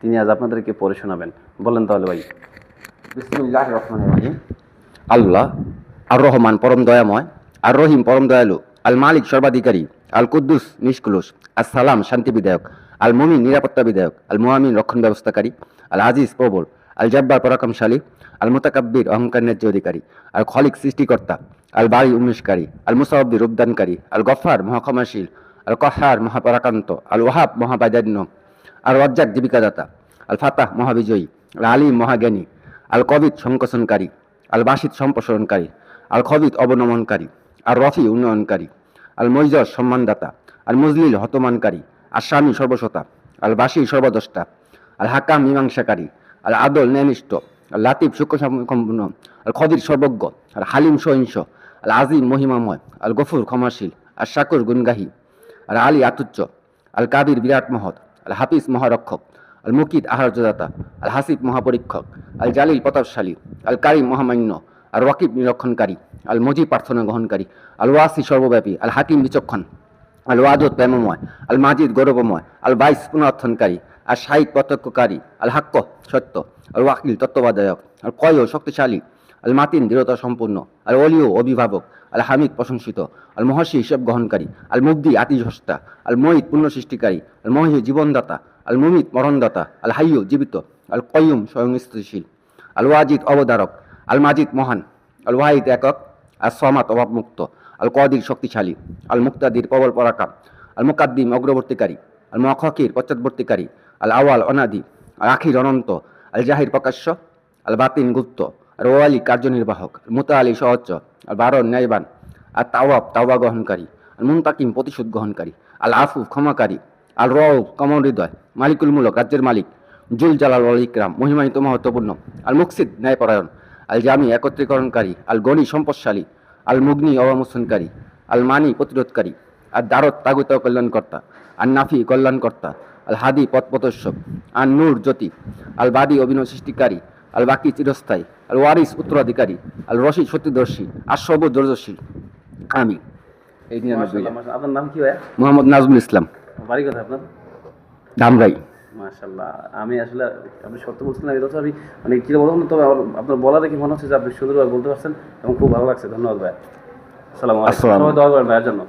তিনি আজ আপনাদেরকে পড়ে শোনাবেন। বলেন তাহলে ভাই। বিসমুল্লাহ রহমান রহিম। আল্লাহ আর রহমান পরম দয়াময় আর রহিম পরম দয়ালু আল মালিক সর্বাধিকারী আল কুদ্দুস নিষ্কুলুস আসসালাম শান্তি বিধায়ক আল মমিন নিরাপত্তা বিধায়ক আল মোয়ামিন রক্ষণ ব্যবস্থাকারী আল আজিজ প্রবল আল জব্বার পরাক্রমশালী আল মুতাকাব্বির অহংকার ন্যায্য অধিকারী আল খলিক সৃষ্টিকর্তা আল বাড়ি উন্মেষকারী আল মুসাব্বির রূপদানকারী আল গফার মহাক্ষমাশীল আল কহার মহাপরাকান্ত আল ওহাব মহাবাদান্য আর রজ্জাক জীবিকাদাতা আল ফাতাহ মহাবিজয়ী আল আলী মহাজ্ঞানী আল কবিদ সংকোচনকারী আল বাসিদ সম্প্রসারণকারী আল খবিদ অবনমনকারী আর রফি উন্নয়নকারী আল মৈজর সম্মানদাতা আল মজলিল হতমানকারী আর স্বামী সর্বসতা আল বাসি সর্বদষ্টা আল হাকাম মীমাংসাকারী আল আদল ন্যায়নিষ্ঠ আল লাতিফ সম্পূর্ণ আল খদির সর্বজ্ঞ আল হালিম সহিংস আল আজিম মহিমাময় আল গফুর ক্ষমাশীল আর শাকুর গুনগাহী আর আলী আতুচ্চ আল কাবির বিরাট মহৎ আল হাফিজ মহারক্ষক আল মুকিদ আহার্যদাতা আল হাসিব মহাপরীক্ষক আল জালিল প্রতাপশালী আল কারিম মহামান্য আর ওয়াকিব নিরক্ষণকারী আল মজিব প্রার্থনা গ্রহণকারী আল ওয়াসি সর্বব্যাপী আল হাকিম বিচক্ষণ আল ওয়াজত প্রেমময় আল মাজিদ গৌরবময় আল বাইস পুনরুত্থানকারী আর শাহিদ প্রত্যক্ষকারী আল হাক্ক সত্য আল ওয়াকিল তত্ত্ববাদায়ক আল কয় শক্তিশালী আল মাতিন দৃঢ়তা সম্পূর্ণ আল অলিও অভিভাবক আল হামিদ প্রশংসিত আল মহর্ষি হিসেব গ্রহণকারী আল মুগ্ধি আতিহস্তা আল মহিত পুণ্য সৃষ্টিকারী আল মহি জীবনদাতা আল মুমিত মরণদাতা আল হাইয়ু জীবিত আল কয়ুম স্বয়ং স্থিতিশীল আল ওয়াজিদ অবদারক আল মাজিদ মহান আল ওয়াহিদ একক আর সমাত অভাবমুক্ত আল কদির শক্তিশালী আল মুক্তাদির প্রবল পরাকাম আল মুকাদ্দিম অগ্রবর্তীকারী আল মখকির পশ্চাৎবর্তীকারী আল আওয়াল অনাদি আল আখির অনন্ত আল জাহির প্রকাশ্য আল বাতিন গুপ্ত আর ওয়ালি কার্যনির্বাহক মুতা আলী সহচ্চ আল বারন ন্যায়বান। আর তাওয়াব, তাওবা গ্রহণকারী। আল মুন্তাকিম, প্রতিশোধ গ্রহণকারী। আল আফু ক্ষমাকারী। আল রউফ কমল হৃদয়। মালিকুল মুলক, রাজ্যের মালিক। জুল জালাল আল ইকরাম মহিমানিত মহত্বপূর্ণ। আল মুকসিদ, ন্যায়পরায়ণ। আল জামি, একত্রীকরণকারী। আল গনি সম্পদশালী। আল মুগ্নি, অবমোচনকারী। আল মানি, প্রতিরোধকারী। আর দারত তাগুত কল্যাণকর্তা। আর নাফি, কল্যাণকর্তা। আল হাদি পথ প্রদর্শক আর নূর, জ্যোতি। আল বাদি, অভিনয় সৃষ্টিকারী। আল বাকি চিরস্থায়ী আল ওয়ারিস উত্তরাধিকারী আল রশিদ সত্যদর্শী আর সবুজ দর্শী আমি এই। আপনার নাম কি ভাইয়া? মোহাম্মদ নাজমুল ইসলাম। বাড়ি কথা আপনার? ধামরাই মাশাল্লাহ আমি আসলে আপনি সত্য বলছেন এটা তো আমি মানে কি বলব তবে আপনার বলা দেখে মনে হচ্ছে যে আপনি সুন্দরভাবে বলতে পারছেন এবং খুব ভালো লাগছে। ধন্যবাদ ভাই সালাম দোয়া করেন ভাইয়ের জন্য।